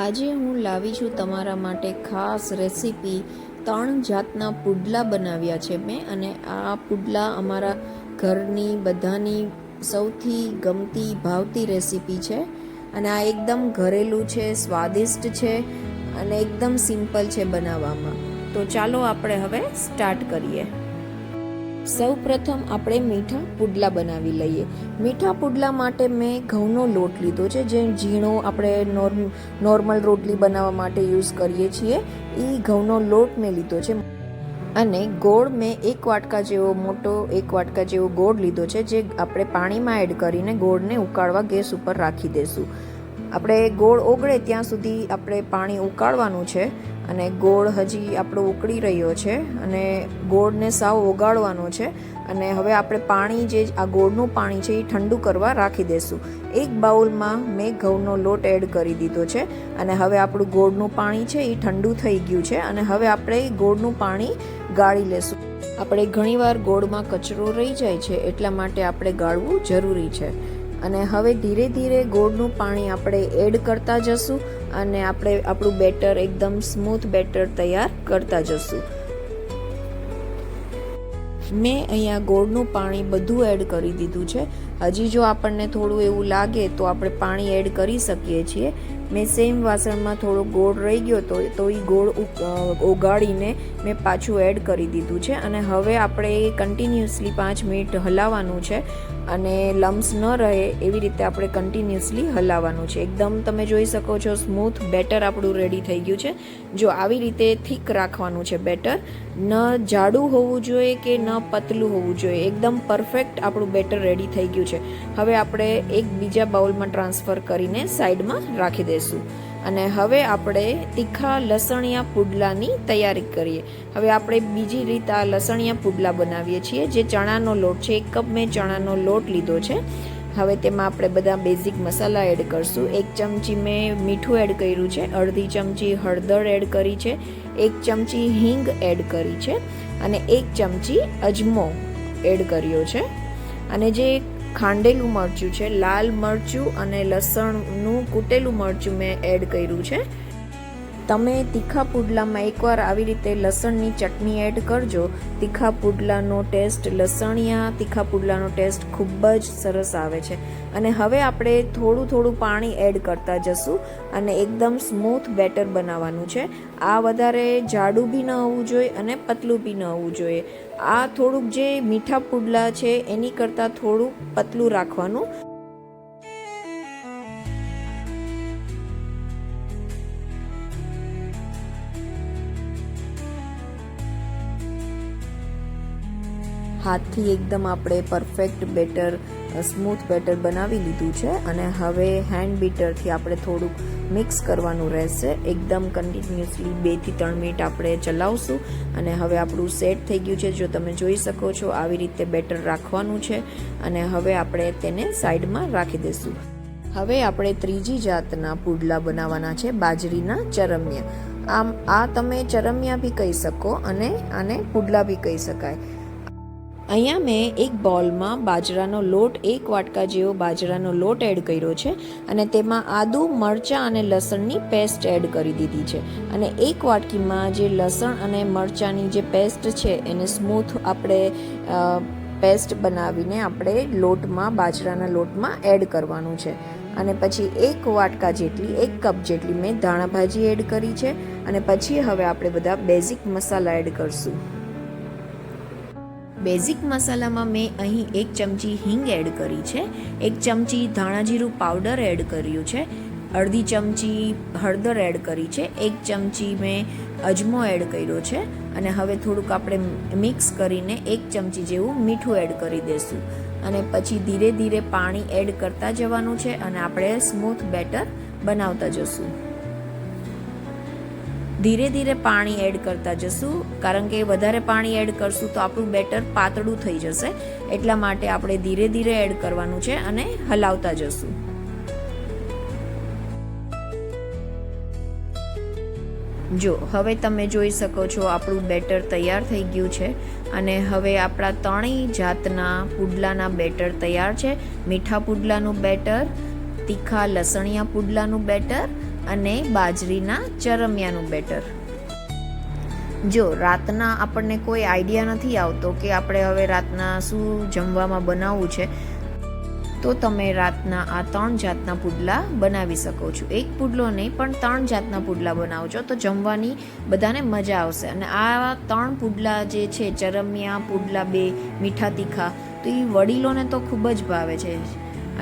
આજે હું લાવી છું તમારા માટે ખાસ રેસીપી ત્રણ જાતના પુડલા બનાવ્યા છે મેં અને આ પુડલા અમારા ઘરની બધાની સૌથી ગમતી, ભાવતી રેસીપી છે. અને આ એકદમ ઘરેલું છે, સ્વાદિષ્ટ છે અને એકદમ સિમ્પલ છે બનાવવામાં. તો ચાલો આપણે હવે સ્ટાર્ટ કરીએ. સૌ પ્રથમ આપણે મીઠા પુડલા બનાવી લઈએ. મીઠા પુડલા માટે મેં ઘઉંનો લોટ લીધો છે, જે ઝીણો આપણે નોર્મ, નોર્મલ રોટલી બનાવવા માટે યુઝ કરીએ છીએ. એ ઘઉંનો લોટ મેં લીધો છે. અને ગોળ મેં એક વાટકા જેવો મોટો, એક વાટકા જેવો ગોળ લીધો છે, જે આપણે પાણીમાં એડ કરીને ગોળને ઉકાળવા ગેસ ઉપર રાખી દઈશું આપણે ગોળ ઓગળે ત્યાં સુધી આપણે પાણી ઉકાળવાનું છે. અને ગોળ હજી આપણો ઉકળી રહ્યો છે અને ગોળને સાવ ઓગાળવાનો છે અને હવે આપણે પાણી જે આ ગોળનું પાણી છે એ ઠંડુ કરવા રાખી દઈશું એક બાઉલમાં મેં ઘઉંનો લોટ એડ કરી દીધો છે અને હવે આપણું ગોળનું પાણી છે એ ઠંડુ થઈ ગયું છે અને હવે આપણે ગોળનું પાણી ગાળી લેશું. આપણે ઘણીવાર ગોળમાં કચરો રહી જાય છે એટલા માટે આપણે ગાળવું જરૂરી છે. અને હવે ધીરે ધીરે ગોળનું પાણી આપણે એડ કરતા જશું અને આપણે આપણું બેટર એકદમ સ્મૂથ બેટર તૈયાર કરતા જશું. મેં અહીંયા ગોળનું પાણી બધું એડ કરી દીધું છે. હજી જો આપણને થોડું એવું લાગે તો આપણે પાણી એડ કરી શકીએ છીએ. મેં સેમ વાસણમાં થોડો ગોળ રહી ગયો તો તો એ ગોળ ઓગાળીને મેં પાછું એડ કરી દીધું છે. અને હવે આપણે એ કન્ટિન્યુઅસલી પાંચ મિનિટ હલાવવાનું છે. અને લમ્સ ન રહે એવી રીતે આપણે કન્ટિન્યુઅસલી હલાવવાનું છે. એકદમ તમે જોઈ શકો છો સ્મૂથ બેટર આપણું રેડી થઈ ગયું છે. જો આવી રીતે થીક રાખવાનું છે બેટર ન જાડું હોવું જોઈએ કે ન પતલું હોવું જોઈએ, એકદમ પરફેક્ટ આપણું બેટર રેડી થઈ ગયું છે. હવે આપણે એક બીજા બાઉલમાં ટ્રાન્સફર કરીને સાઈડમાં રાખી દઈશું. અને હવે આપણે તીખા લસણિયા પુડલાની તૈયારી કરીએ. હવે આપણે બીજી રીત આ લસણિયા પુડલા બનાવીએ છીએ, જે ચણાનો લોટ છે. એક કપ મેં ચણાનો લોટ લીધો છે. હવે તેમાં આપણે બધા બેઝિક મસાલા એડ કરશું. એક ચમચી મેં મીઠું એડ કર્યું છે, અડધી ચમચી હળદર એડ કરી છે, એક ચમચી હિંગ એડ કરી છે અને એક ચમચી અજમો એડ કર્યો છે. અને જે ખાંડેલું મરચું છે લાલ મરચું અને લસણનું કૂટેલું મરચું મેં એડ કર્યું છે. તમે તીખા પુડલામાં એકવાર આવી રીતે લસણની ચટણી એડ કરજો. તીખા પુડલાનો ટેસ્ટ લસણિયા, તીખા પુડલાનો ટેસ્ટ ખૂબ જ સરસ આવે છે. અને હવે આપણે થોડું થોડું પાણી એડ કરતા જશું અને એકદમ સ્મૂથ બેટર બનાવવાનું છે. આ વધારે જાડું બી ન હોવું જોઈએ અને પતલું બી ન હોવું જોઈએ. આ થોડુંક જે મીઠા પુડલા છે એની કરતાં થોડું પતલું રાખવાનું. હાથથી એકદમ આપણે પરફેક્ટ બેટર સ્મૂથ બેટર બનાવી લીધું છે અને હવે હેન્ડ બીટરથી આપણે થોડુંક મિક્સ કરવાનું રહેશે. એકદમ કન્ટિન્યુઅસલી બેથી ત્રણ મિનિટ આપણે ચલાવશું અને હવે આપણું સેટ થઈ ગયું છે. જો તમે જોઈ શકો છો, આવી રીતે બેટર રાખવાનું છે અને હવે આપણે તેને સાઈડમાં રાખી દઈશું. હવે આપણે ત્રીજી જાતના પુડલા બનાવવાના છે, બાજરીના ચરમિયા. આમ આ તમે ચરમિયા બી કહી શકો અને આને પુડલા બી કહી શકાય. અહીંયા મેં એક બોલમાં બાજરાનો લોટ, એક વાટકા જેવો બાજરાનો લોટ એડ કર્યો છે અને તેમાં આદુ, મરચાં અને લસણની પેસ્ટ એડ કરી દીધી છે. અને એક વાટકીમાં જે લસણ અને મરચાંની જે પેસ્ટ છે એને સ્મૂથ આપણે પેસ્ટ બનાવીને આપણે લોટમાં, બાજરાના લોટમાં એડ કરવાનું છે. અને પછી એક વાટકા જેટલી, એક કપ જેટલી મેં ધાણાભાજી એડ કરી છે. અને પછી હવે આપણે બધા બેઝિક મસાલા એડ કરશું. બેઝિક મસાલામાં મેં અહીં એક ચમચી હિંગ એડ કરી છે. એક ચમચી ધાણા જીરું પાવડર એડ કર્યું છે. અડધી ચમચી હળદર એડ કરી છે. એક ચમચી મેં અજમો એડ કર્યો છે. અને હવે થોડુંક આપણે મિક્સ કરીને એક ચમચી જેવું મીઠું એડ કરી દઈશું અને પછી ધીરે ધીરે પાણી એડ કરતા જવાનું છે અને આપણે સ્મૂથ બેટર બનાવતા જશું. ધીરે ધીરે પાણી એડ કરતા જશું. કારણ કે વધારે પાણી એડ કરશું તો આપણું બેટર પાતળું થઈ જશે. એટલા માટે આપણે ધીરે ધીરે એડ કરવાનું છે અને હલાવતા જશું. જો, હવે તમે જોઈ શકો છો આપણું બેટર તૈયાર થઈ ગયું છે અને હવે આપણા ત્રણેય જાતના પુડલાના બેટર તૈયાર છે. મીઠા પુડલાનું બેટર, તીખા લસણિયા પુડલાનું બેટર અને બાજરીના ચરમિયાનું બેટર. જો રાતના આપણને કોઈ આઈડિયા નથી આવતો કે આપણે હવે રાતના શું જમવામાં બનાવવું છે, તો તમે રાતના આ ત્રણ જાતના પુડલા બનાવી શકો છો. એક પુડલો નહીં, પણ ત્રણ જાતના પુડલા બનાવજો, તો જમવાની બધાને મજા આવશે. અને આ ત્રણ પુડલા જે છે, ચરમિયા, પુડલા બે, મીઠા તીખા, તો એ વડીલોને તો ખૂબ જ ભાવે છે.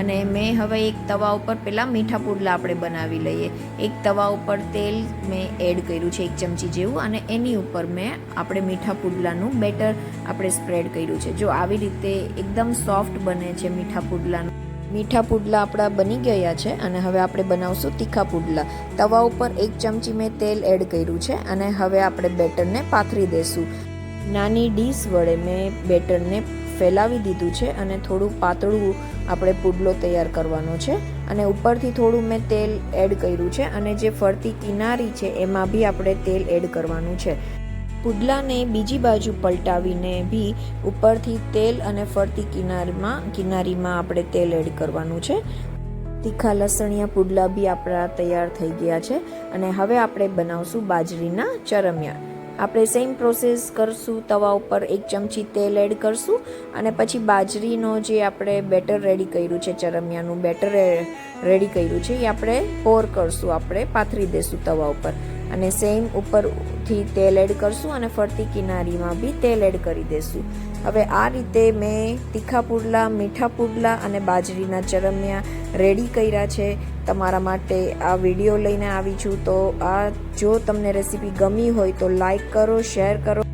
અને મેં હવે એક તવા ઉપર પહેલાં મીઠા પુડલા આપણે બનાવી લઈએ. એક તવા ઉપર તેલ મેં એડ કર્યું છે એક ચમચી જેવું અને એની ઉપર મેં આપણે મીઠા પુડલાનું બેટર આપણે સ્પ્રેડ કર્યું છે. જો આવી રીતે એકદમ સોફ્ટ બને છે મીઠા પુડલાનું. મીઠા પુડલા આપણા બની ગયા છે અને હવે આપણે બનાવશું તીખા પુડલા. તવા ઉપર એક ચમચી મેં તેલ એડ કર્યું છે અને હવે આપણે બેટરને પાથરી દેશું. નાની ડીશ વડે મેં બેટરને ફેલાવી દીધું છે અને થોડું પાતળું આપણે પુડલો તૈયાર કરવાનો છે. અને ઉપરથી થોડું મેં તેલ એડ કર્યું છે અને જે ફરતી કિનારી છે એમાં બી આપણે તેલ એડ કરવાનું છે. પુડલાને બીજી બાજુ પલટાવીને બી ઉપરથી તેલ અને ફરતી કિનારીમાં કિનારીમાં આપણે તેલ એડ કરવાનું છે. તીખા લસણિયા પુડલા બી આપણા તૈયાર થઈ ગયા છે. અને હવે આપણે બનાવશું બાજરીના ચરમિયા. આપણે સેમ પ્રોસેસ કરશું, તવા ઉપર એક ચમચી તેલ એડ કરશું અને પછી બાજરીનો જે આપણે બેટર રેડી કર્યું છે, ચરમિયાનું બેટર રેડી કર્યું છે, એ આપણે પોર કરશું, આપણે પાથરી દેશું તવા ઉપર. અને સેમ ઉપરથી તેલ એડ કરશું અને ફરતી કિનારીમાં બી તેલ એડ કરી દેશું. હવે આ રીતે મેં તીખા પુડલા, મીઠા પુડલા અને બાજરીના ચરમિયા રેડી કર્યા છે. તમારા માટે આ વીડિયો લઈને આવી છું. તો આ જો તમને રેસીપી ગમી હોય તો લાઈક કરો શેર કરો.